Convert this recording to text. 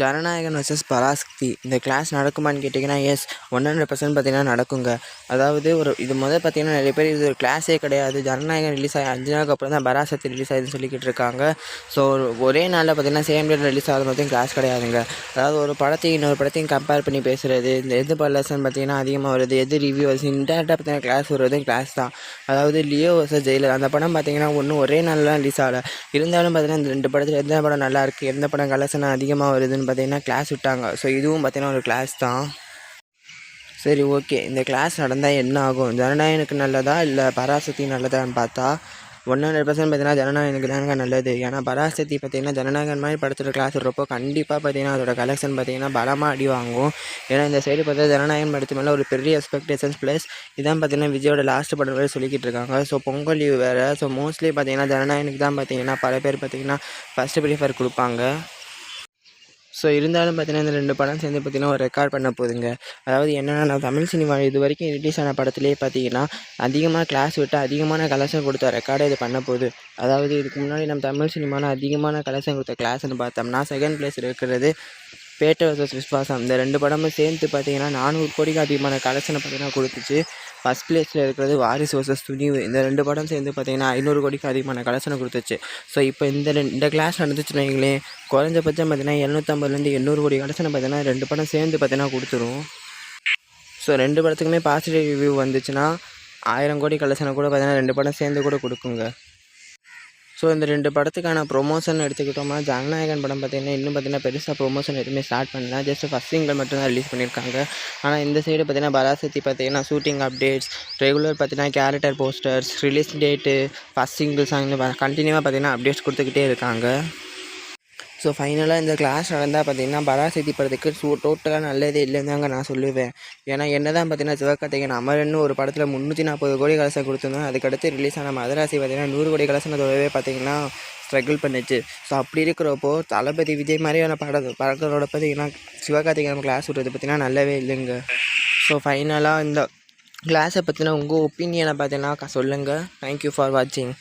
Jananayagan versus Parasakthi. இந்த class நடக்குமான்னு கேட்டிங்கன்னா S one hundred percent பார்த்தீங்கன்னா நடக்குங்க. அதாவது ஒரு இது முதல் பார்த்தீங்கன்னா நிறைய பேர் இது ஒரு கிளாஸே கிடையாது. ஜனநாயகன் ரிலீஸ் ஆகி அஞ்சு நாளுக்கு அப்புறம் தான் பராசக்தி ரிலீஸ் ஆகுதுன்னு சொல்லிக்கிட்டு இருக்காங்க. ஸோ ஒரே நாளில் பார்த்தீங்கன்னா சேம் டேட் ரிலீஸ் ஆகுது மட்டும் கிளாஸ் கிடையாதுங்க. அதாவது ஒரு படத்தையும் இன்னொரு படத்தையும் கம்பேர் பண்ணி பேசுகிறது இந்த எது பல்லசன் பார்த்தீங்கன்னா அதிகமாக வருது எது ரிவ்யூவர்ஸ் இன்டேரக்டாக பார்த்தீங்கன்னா கிளாஸ் வருவதும் கிளாஸ் தான். அதாவது லியோ வர்சஸ் ஜெயிலர் அந்த படம் பார்த்தீங்கன்னா ஒன்றும் ஒரே நாளில் ரிலீஸ் ஆகலை. இருந்தாலும் பார்த்தீங்கன்னா இந்த ரெண்டு படத்தில் எந்த படம் நல்லாயிருக்கு எந்த படம் கலசனம் அதிகமாக வருதுன்னு பார்த்தீங்கன்னா கிளாஸ் விட்டாங்க. ஸோ இதுவும் பார்த்தீங்கன்னா ஒரு கிளாஸ் தான். சரி ஓகே இந்த கிளாஸ் நடந்தால் என்ன ஆகும்? ஜனநாயகனுக்கு நல்லதா இல்லை பராசக்தி நல்லதான்னு பார்த்தா ஒன் ஹண்ட்ரட் பர்சன்ட் பார்த்தீங்கன்னா ஜனநாயகனுக்கு தாங்க நல்லது. ஏன்னா பராசக்தி பார்த்தீங்கன்னா ஜனநாயகன் மாதிரி படத்தில் கிளாஸ் விட்றப்போ கண்டிப்பாக பார்த்தீங்கன்னா அதோட கலெக்ஷன் பார்த்தீங்கன்னா பலமாக அடி வாங்கும். ஏன்னா இந்த சைடு பார்த்தா ஜனநாயகன் படத்து மேலே ஒரு பெரிய எக்ஸ்பெக்டேஷன்ஸ் ப்ளஸ் இதான் பார்த்தீங்கன்னா விஜயோட லாஸ்ட் படம் வரை சொல்லிக்கிட்டு இருக்காங்க. ஸோ பொங்கல் லீவ் வேறு. ஸோ மோஸ்ட்லி பார்த்தீங்கன்னா ஜனநாயகனுக்கு தான் பார்த்தீங்கன்னா பல பேர் பார்த்தீங்கன்னா ஃபஸ்ட்டு ப்ரிஃபர் கொடுப்பாங்க. ஸோ இருந்தாலும் பார்த்தீங்கன்னா இந்த ரெண்டு படம் சேர்ந்து பார்த்தீங்கன்னா ஒரு ரெக்கார்ட் பண்ண போகுதுங்க அதாவது என்னென்னா நான் தமிழ் சினிமா இது வரைக்கும் ரிலீஸ் ஆன படத்துலேயே பார்த்தீங்கன்னா அதிகமாக கிளாஸ் விட்டு அதிகமான கலசம் கொடுத்த ரெக்கார்டை இது பண்ண போகுது. அதாவது இதுக்கு முன்னாடி நம்ம தமிழ் சினிமாவில் அதிகமான கலசம் கொடுத்த கிளாஸ்னு பார்த்தோம்னா செகண்ட் பிளேஸ் இருக்கிறது பேட்டை வர்சஸ் விஸ்வாசம் இந்த ரெண்டு படமும் சேர்ந்து பார்த்தீங்கன்னா நானூறு கோடிக்கு அதிகமான கலெக்ஷனை பார்த்தீங்கன்னா கொடுத்துச்சு. ஃபஸ்ட் பிளேஸில் இருக்கிறது வாரிசு வர்சஸ் துணிவு இந்த ரெண்டு படம் சேர்ந்து பார்த்தீங்கன்னா ஐநூறு கோடிக்கு அதிகமான கலெக்ஷனை கொடுத்துச்சு. ஸோ இப்போ இந்த ரெண்டு இந்த கிளாஸ் நடந்துச்சுன்னு வைங்களேன் குறைஞ்சபட்சம் பார்த்தீங்கன்னா எழுநூற்றம்பதுலேருந்து எண்ணூறு கோடி கலெக்ஷனை பார்த்தீங்கன்னா ரெண்டு படம் சேர்ந்து பார்த்தீங்கன்னா கொடுத்துரும். ஸோ ரெண்டு படத்துக்குமே பாசிட்டிவ் ரிவ்யூ வந்துச்சுன்னா ஆயிரம் கோடி கலெக்ஷனை கூட பார்த்தீங்கன்னா ரெண்டு படம் சேர்ந்து கூட கொடுக்குங்க. ஸோ இந்த ரெண்டு படத்துக்கான ப்ரொமோஷன் எடுத்துக்கிட்டோம்னா ஜனநாயகன் படம் பார்த்தீங்கன்னா இன்னும் பார்த்தீங்கன்னா பெருசாக ப்ரொமோஷன் எதுவுமே ஸ்டார்ட் பண்ணல. ஜஸ்ட் ஃபஸ்ட் சிங்கிள் மட்டும் தான் ரிலீஸ் பண்ணியிருக்காங்க ஆனால் இந்த சைடு பார்த்திங்கன்னா பராசக்தி பார்த்தீங்கன்னா ஷூட்டிங் அப்டேட்ஸ் ரெகுலர் பார்த்திங்கன்னா character posters release date first single சாங்னு கண்டினியூவாக பார்த்தீங்கன்னா அப்டேட்ஸ் கொடுத்துக்கிட்டே இருக்காங்க. ஸோ ஃபைனலாக இந்த கிளாஸ் நடந்தால் பார்த்தீங்கன்னா பராசக்தி படத்துக்கு சூ டோட்டலாக நல்லதே இல்லைன்னு தாங்க நான் சொல்லுவேன். ஏன்னா என்ன தான் பார்த்தீங்கன்னா சிவகார்த்திகேயன் அமரன்னு ஒரு படத்தில் முந்நூற்றி நாற்பது கோடி கலசம் கொடுத்துருந்தோம் அதுக்கடுத்து ரிலீஸ் ஆன மதராசி பார்த்தீங்கன்னா நூறு கோடி கலசனத்தோடவே பார்த்தீங்கன்னா ஸ்ட்ரகிள் பண்ணுச்சு. ஸோ அப்படி இருக்கிறப்போ தளபதி விஜய் மாதிரியான பட படங்களோட பார்த்தீங்கன்னா சிவகார்த்திகேயன் கிளாஸ் விடுறது பார்த்தீங்கன்னா நல்லவே இல்லைங்க. ஸோ ஃபைனலாக இந்த கிளாஸை பற்றின உங்கள் ஒப்பீனியனை பார்த்தீங்கன்னா சொல்லுங்கள் தேங்க்யூ ஃபார் வாட்சிங்